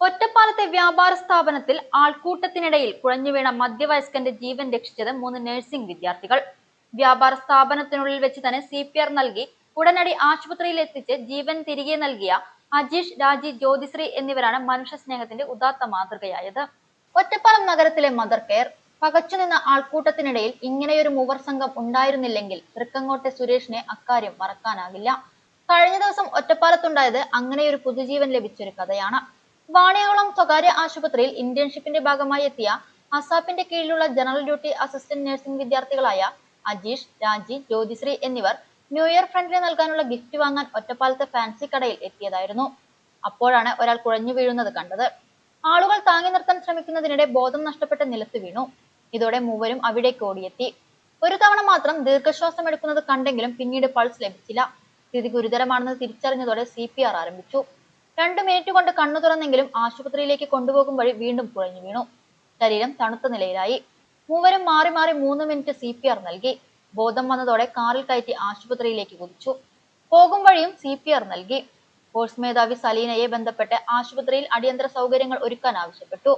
ഒറ്റപ്പാലത്തെ വ്യാപാര സ്ഥാപനത്തിൽ ആൾക്കൂട്ടത്തിനിടയിൽ കുഴഞ്ഞുവീണ മധ്യവയസ്കന്റെ ജീവൻ രക്ഷിച്ചത് മൂന്ന് നഴ്സിംഗ് വിദ്യാർത്ഥികൾ. വ്യാപാര സ്ഥാപനത്തിനുള്ളിൽ വെച്ച് തന്നെ സി പി ആർ നൽകി ഉടനടി ആശുപത്രിയിൽ എത്തിച്ച് ജീവൻ തിരികെ നൽകിയ അജീഷ് രാജി ജ്യോതിശ്രീ എന്നിവരാണ് മനുഷ്യ സ്നേഹത്തിന്റെ ഉദാത്ത മാതൃകയായത്. ഒറ്റപ്പാലം നഗരത്തിലെ മദർ കെയർ പകച്ചുനിന്ന ആൾക്കൂട്ടത്തിനിടയിൽ ഇങ്ങനെയൊരു മൂവർ സംഘം ഉണ്ടായിരുന്നില്ലെങ്കിൽ തൃക്കങ്ങോട്ടെ സുരേഷിനെ അക്കാര്യം മറക്കാനാകില്ല. കഴിഞ്ഞ ദിവസം ഒറ്റപ്പാലത്തുണ്ടായത് അങ്ങനെയൊരു പുതുജീവൻ ലഭിച്ചൊരു കഥയാണ്. വാണിയകുളം സ്വകാര്യ ആശുപത്രിയിൽ ഇന്റേൺഷിപ്പിന്റെ ഭാഗമായി എത്തിയ അസാപ്പിന്റെ കീഴിലുള്ള ജനറൽ ഡ്യൂട്ടി അസിസ്റ്റന്റ് നഴ്സിംഗ് വിദ്യാർത്ഥികളായ അജീഷ് രാജി ജ്യോതിശ്രീ എന്നിവർ ന്യൂ ഇയർ ഫ്രണ്ടിന് നൽകാനുള്ള ഗിഫ്റ്റ് വാങ്ങാൻ ഒറ്റപ്പാലത്തെ ഫാൻസി കടയിൽ എത്തിയതായിരുന്നു. അപ്പോഴാണ് ഒരാൾ കുഴഞ്ഞു വീഴുന്നത് കണ്ടത്. ആളുകൾ താങ്ങി നിർത്താൻ ശ്രമിക്കുന്നതിനിടെ ബോധം നഷ്ടപ്പെട്ട് നിലത്ത് വീണു. ഇതോടെ മൂവരും അവിടേക്ക് ഓടിയെത്തി. ഒരു തവണ മാത്രം ദീർഘശ്വാസം എടുക്കുന്നത് കണ്ടെങ്കിലും പിന്നീട് പൾസ് ലഭിച്ചില്ല. സ്ഥിതി ഗുരുതരമാണെന്ന് തിരിച്ചറിഞ്ഞതോടെ സി ആരംഭിച്ചു. രണ്ടു മിനിറ്റ് കൊണ്ട് കണ്ണു തുറന്നെങ്കിലും ആശുപത്രിയിലേക്ക് കൊണ്ടുപോകും വഴി വീണ്ടും കുഴഞ്ഞു വീണു. ശരീരം തണുത്ത നിലയിലായി. മൂവരും മാറി മാറി മൂന്ന് മിനിറ്റ് സി പി ആർ നൽകി. ബോധം വന്നതോടെ കാറിൽ കയറ്റി ആശുപത്രിയിലേക്ക് കുതിച്ചു. പോകും വഴിയും സി പി ആർ നൽകി. ഫോഴ്സ് മേധാവി സലീനയെ ബന്ധപ്പെട്ട് ആശുപത്രിയിൽ അടിയന്തര സൗകര്യങ്ങൾ ഒരുക്കാൻ ആവശ്യപ്പെട്ടു.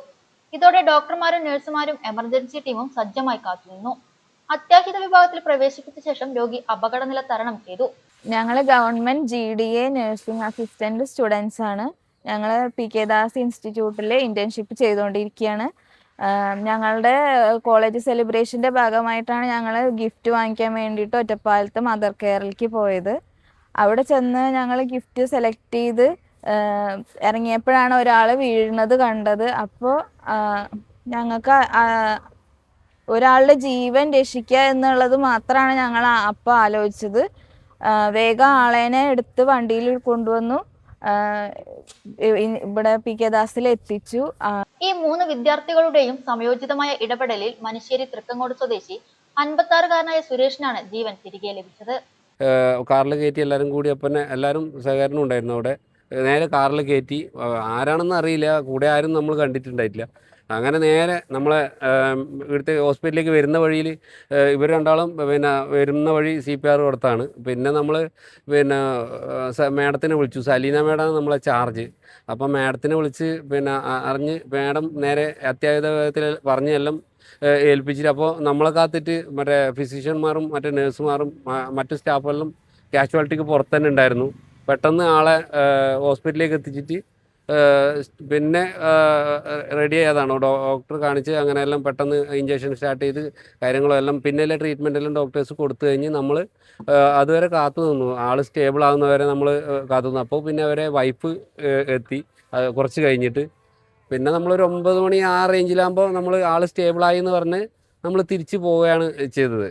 ഇതോടെ ഡോക്ടർമാരും നഴ്സുമാരും എമർജൻസി ടീമും സജ്ജമായി കാത്തുനിന്നു. അത്യാഹിത വിഭാഗത്തിൽ പ്രവേശിപ്പിച്ച ശേഷം രോഗി അപകടനില തരണം ചെയ്തു. ഞങ്ങൾ government G D A nursing assistant students ആണ്. ഞങ്ങൾ പി കെ ദാസ് ഇൻസ്റ്റിറ്റ്യൂട്ടിൽ ഇന്റേൺഷിപ്പ് ചെയ്തുകൊണ്ടിരിക്കുകയാണ് ഞങ്ങളുടെ കോളേജ് സെലിബ്രേഷന്റെ ഭാഗമായിട്ടാണ് ഞങ്ങൾ ഗിഫ്റ്റ് വാങ്ങിക്കാൻ വേണ്ടിയിട്ട് ഒറ്റപ്പാലത്ത് മദർ കെയറിലേക്ക് പോയത്. അവിടെ ചെന്ന് ഞങ്ങൾ ഗിഫ്റ്റ് സെലക്ട് ചെയ്ത് ഇറങ്ങിയപ്പോഴാണ് ഒരാൾ വീഴുന്നത് കണ്ടത്. അപ്പോൾ ഞങ്ങൾക്ക് ഒരാളുടെ ജീവൻ രക്ഷിക്കുക എന്നുള്ളത് മാത്രമാണ് ഞങ്ങൾ അപ്പോൾ ആലോചിച്ചത്. വേഗം ആളേനെ എടുത്ത് വണ്ടിയിൽ കൊണ്ടുവന്നു. ഇവിടെ പി കെ ദാസിൽ എത്തിച്ചു. ഈ മൂന്ന് വിദ്യാർത്ഥികളുടെയും സംയോജിതമായ ഇടപെടലിൽ മനുശ്ശേരി തൃക്കങ്ങോട് സ്വദേശി അൻപത്തി ആറുകാരനായ സുരേഷിനാണ് ജീവൻ തിരികെ ലഭിച്ചത്. കാറിൽ കയറ്റി എല്ലാവരും കൂടി അപ്പം എല്ലാവരും സഹകരണം ഉണ്ടായിരുന്നു അവിടെ. നേരെ കാറിൽ കയറ്റി. ആരാണെന്ന് അറിയില്ല. കൂടെ ആരും നമ്മൾ കണ്ടിട്ടുണ്ടായിട്ടില്ല. അങ്ങനെ നേരെ നമ്മളെ ഇവിടുത്തെ ഹോസ്പിറ്റലിലേക്ക് വരുന്ന വഴിയിൽ ഇവർ രണ്ടാളും പിന്നെ വരുന്ന വഴി സി പി ആർ കൊടുത്താണ്. പിന്നെ നമ്മൾ പിന്നെ മാഡത്തിനെ വിളിച്ചു. സലീന മാഡമാണ് നമ്മളെ ചാർജ് അപ്പം മാഡത്തിനെ വിളിച്ച് പിന്നെ അറിഞ്ഞ് മാഡം നേരെ അത്യാഹിത വിധത്തിൽ പറഞ്ഞെല്ലാം ഏൽപ്പിച്ചിട്ട് അപ്പോൾ നമ്മളെ കാത്തിട്ട് മറ്റേ ഫിസിഷ്യന്മാരും മറ്റേ നഴ്സുമാരും മറ്റു സ്റ്റാഫുകളിലും കാഷ്വാലിറ്റിക്ക് പുറത്ത് തന്നെ ഉണ്ടായിരുന്നു. പെട്ടെന്ന് ആളെ ഹോസ്പിറ്റലിലേക്ക് എത്തിച്ചിട്ട് പിന്നെ റെഡി ആയതാണോ? ഡോക്ടർ കാണിച്ച് അങ്ങനെയെല്ലാം പെട്ടെന്ന് ഇഞ്ചക്ഷൻ സ്റ്റാർട്ട് ചെയ്ത് കാര്യങ്ങളും എല്ലാം പിന്നെല്ലാം ട്രീറ്റ്മെന്റ് എല്ലാം ഡോക്ടേഴ്സ് കൊടുത്തു കഴിഞ്ഞ് നമ്മൾ അതുവരെ കാത്തു നിന്നു. ആൾ സ്റ്റേബിൾ ആകുന്നവരെ നമ്മൾ കാത്തു നിന്നു. അപ്പോൾ പിന്നെ അവരെ വൈഫ് എത്തി. കുറച്ച് കഴിഞ്ഞിട്ട്. പിന്നെ നമ്മൾ ഒരു ഒമ്പത് മണി ആ റേഞ്ചിലാകുമ്പോൾ നമ്മൾ ആൾ സ്റ്റേബിളായി എന്ന് പറഞ്ഞ് നമ്മൾ തിരിച്ചു പോവുകയാണ് ചെയ്തത്.